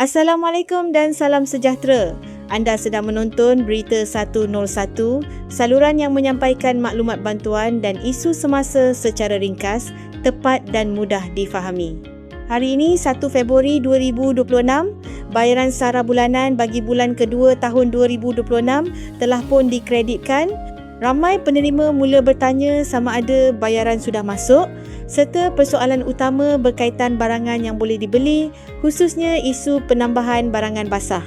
Assalamualaikum dan salam sejahtera. Anda sedang menonton Berita 101, saluran yang menyampaikan maklumat bantuan dan isu semasa secara ringkas, tepat dan mudah difahami. Hari ini 1 Februari 2026, bayaran sara bulanan bagi bulan kedua tahun 2026 telah pun dikreditkan. Ramai penerima mula bertanya sama ada bayaran sudah masuk serta persoalan utama berkaitan barangan yang boleh dibeli khususnya isu penambahan barangan basah.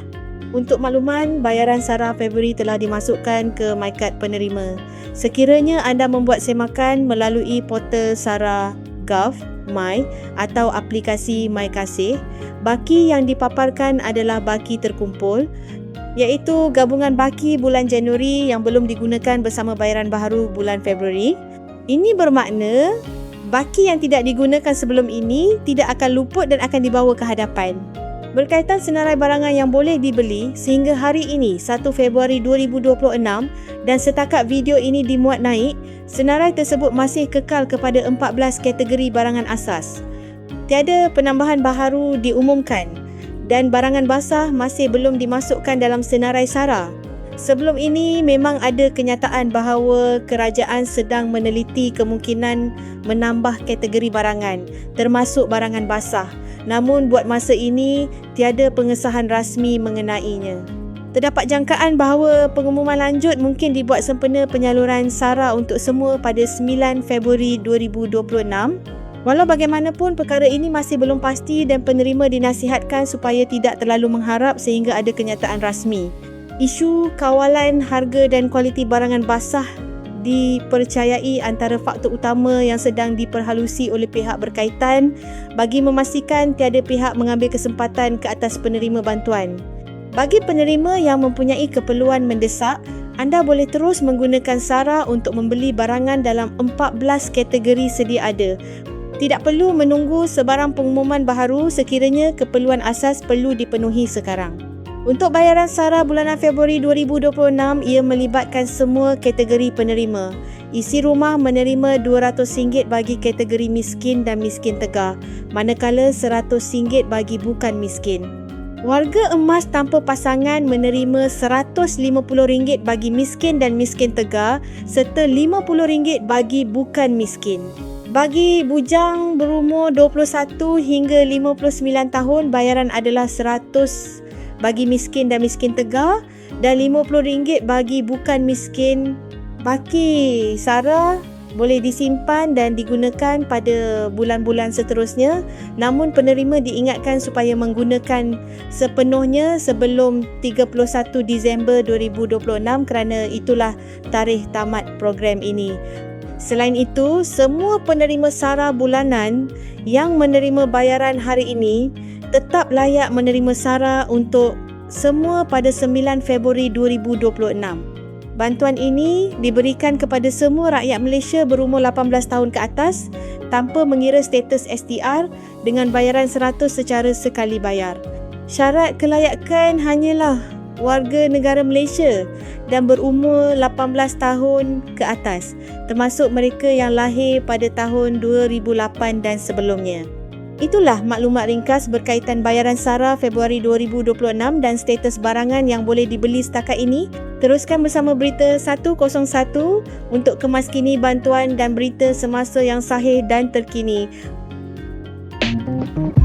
Untuk makluman, bayaran SARA Februari telah dimasukkan ke MyCard penerima. Sekiranya anda membuat semakan melalui portal SARA Gov My atau aplikasi My Kasih, baki yang dipaparkan adalah baki terkumpul iaitu gabungan baki bulan Januari yang belum digunakan bersama bayaran baharu bulan Februari. Ini bermakna baki yang tidak digunakan sebelum ini tidak akan luput dan akan dibawa ke hadapan. Berkaitan senarai barangan yang boleh dibeli sehingga hari ini 1 Februari 2026 dan setakat video ini dimuat naik, senarai tersebut masih kekal kepada 14 kategori barangan asas. Tiada penambahan baharu diumumkan dan barangan basah masih belum dimasukkan dalam senarai SARA. Sebelum ini memang ada kenyataan bahawa kerajaan sedang meneliti kemungkinan menambah kategori barangan termasuk barangan basah namun buat masa ini tiada pengesahan rasmi mengenainya. Terdapat jangkaan bahawa pengumuman lanjut mungkin dibuat sempena penyaluran SARA untuk semua pada 9 Februari 2026. Walau bagaimanapun perkara ini masih belum pasti dan penerima dinasihatkan supaya tidak terlalu mengharap sehingga ada kenyataan rasmi. Isu kawalan harga dan kualiti barangan basah dipercayai antara faktor utama yang sedang diperhalusi oleh pihak berkaitan bagi memastikan tiada pihak mengambil kesempatan ke atas penerima bantuan. Bagi penerima yang mempunyai keperluan mendesak, anda boleh terus menggunakan SARA untuk membeli barangan dalam 14 kategori sedia ada. Tidak perlu menunggu sebarang pengumuman baharu sekiranya keperluan asas perlu dipenuhi sekarang. Untuk bayaran SARA bulanan Februari 2026, ia melibatkan semua kategori penerima. Isi rumah menerima RM200 bagi kategori miskin dan miskin tegar, manakala RM100 bagi bukan miskin. Warga emas tanpa pasangan menerima RM150 bagi miskin dan miskin tegar serta RM50 bagi bukan miskin. Bagi bujang berumur 21 hingga 59 tahun, bayaran adalah 100 bagi miskin dan miskin tegar dan RM50 bagi bukan miskin. Baki Sara boleh disimpan dan digunakan pada bulan-bulan seterusnya namun penerima diingatkan supaya menggunakan sepenuhnya sebelum 31 Disember 2026 kerana itulah tarikh tamat program ini. Selain itu, semua penerima SARA bulanan yang menerima bayaran hari ini tetap layak menerima SARA untuk semua pada 9 Februari 2026. Bantuan ini diberikan kepada semua rakyat Malaysia berumur 18 tahun ke atas tanpa mengira status STR dengan bayaran 100 secara sekali bayar. Syarat kelayakan hanyalah warga negara Malaysia dan berumur 18 tahun ke atas termasuk mereka yang lahir pada tahun 2008 dan sebelumnya. Itulah maklumat ringkas berkaitan bayaran SARA Februari 2026 dan status barangan yang boleh dibeli setakat ini. Teruskan bersama Berita 101 untuk kemaskini bantuan dan berita semasa yang sahih dan terkini. Thank you.